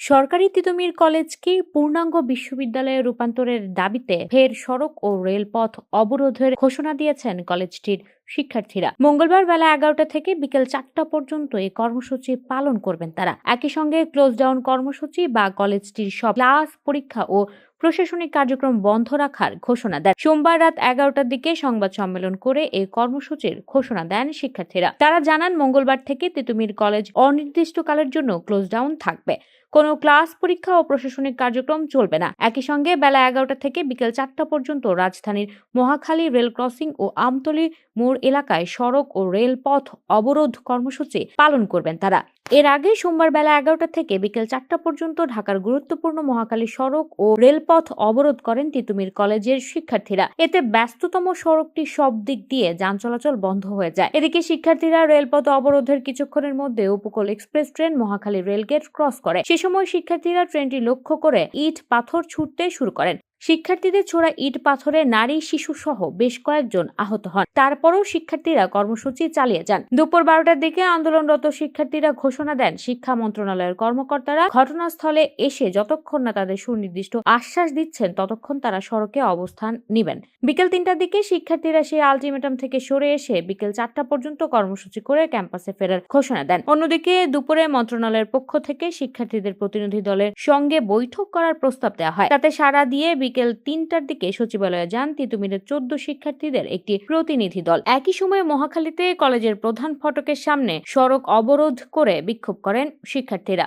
সরকারি তিতুমির কলেজকে পূর্ণাঙ্গ বিশ্ববিদ্যালয়ে রূপান্তরের দাবিতে ফের সড়ক ও রেলপথ অবরোধের ঘোষণা দিয়েছেন কলেজটির শিক্ষার্থীরা। মঙ্গলবার বেলা এগারোটা থেকে বিকেল চারটা পর্যন্ত এই কর্মসূচি পালন করবেন তারা। একই সঙ্গে ক্লোজ ডাউন কর্মসূচি বা কলেজটির সব ক্লাস পরীক্ষা ও প্রশাসনিক কার্যক্রম বন্ধ রাখার ঘোষণা দেন। সোমবার রাত এগারোটার দিকে সংবাদ সম্মেলন করে এই কর্মসূচির ঘোষণা দেন শিক্ষার্থীরা। তারা জানান, মঙ্গলবার থেকে তিতুমির কলেজ অনির্দিষ্টকালের জন্য ক্লোজ ডাউন থাকবে। কোনো ক্লাস, পরীক্ষা ও প্রশাসনিক কার্যক্রম চলবে না। একই সঙ্গে বেলা এগারোটা থেকে বিকেল চারটা পর্যন্ত রাজধানীর মহাখালী রেল ক্রসিং ও আমতলী মোড় এলাকায় সড়ক ও রেলপথ অবরোধ কর্মসূচি পালন করবেন তারা। এর আগে সোমবার বেলা এগারোটা থেকে বিকেল চারটা পর্যন্ত ঢাকার গুরুত্বপূর্ণ মহাখালী সড়ক ও রেলপথ অবরোধ করেন তিতুমির কলেজের শিক্ষার্থীরা। এতে ব্যস্ততম সড়কটি সব দিক দিয়ে যান চলাচল বন্ধ হয়ে যায়। এদিকে শিক্ষার্থীরা রেলপথ অবরোধের কিছুক্ষণের মধ্যে Upokul express train Mohakhali rail gate cross করে। সে সময় শিক্ষার্থীরা ট্রেনটি লক্ষ্য করে ইট পাথর ছুটতে শুরু করেন। শিক্ষার্থীদের ছোড়া ইট পাথরে নারী, শিশু সহ বেশ কয়েকজন আহত হন। তারপরও শিক্ষার্থীরা কর্মসূচি চালিয়ে যান। দুপুর বারোটার দিকে আন্দোলনরত শিক্ষার্থীরা ঘোষণা দেন, শিক্ষা মন্ত্রণালয়ের কর্মকর্তারা ঘটনাস্থলে এসে যতক্ষণ না তাদের সুনির্দিষ্ট আশ্বাস দিচ্ছেন, ততক্ষণ তারা সড়কে অবস্থান নেবেন। বিকেল তিনটার দিকে শিক্ষার্থীরা সেই আলটিমেটাম থেকে সরে এসে বিকেল চারটা পর্যন্ত কর্মসূচি করে ক্যাম্পাসে ফেরার ঘোষণা দেন। অন্যদিকে দুপুরে মন্ত্রণালয়ের পক্ষ থেকে শিক্ষার্থীদের প্রতিনিধি দলের সঙ্গে বৈঠক করার প্রস্তাব দেওয়া হয়। তাতে সাড়া দিয়ে বিকেল তিনটার দিকে সচিবালয়ে যান তিতুমিরের চোদ্দ শিক্ষার্থীদের একটি প্রতিনিধি দল। একই সময়ে মহাখালীতে কলেজের প্রধান ফটকের সামনে সড়ক অবরোধ করে বিক্ষোভ করেন শিক্ষার্থীরা।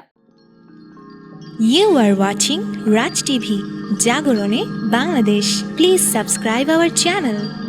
You are watching Raj TV জাগরণে Bangladesh please subscribe our channel.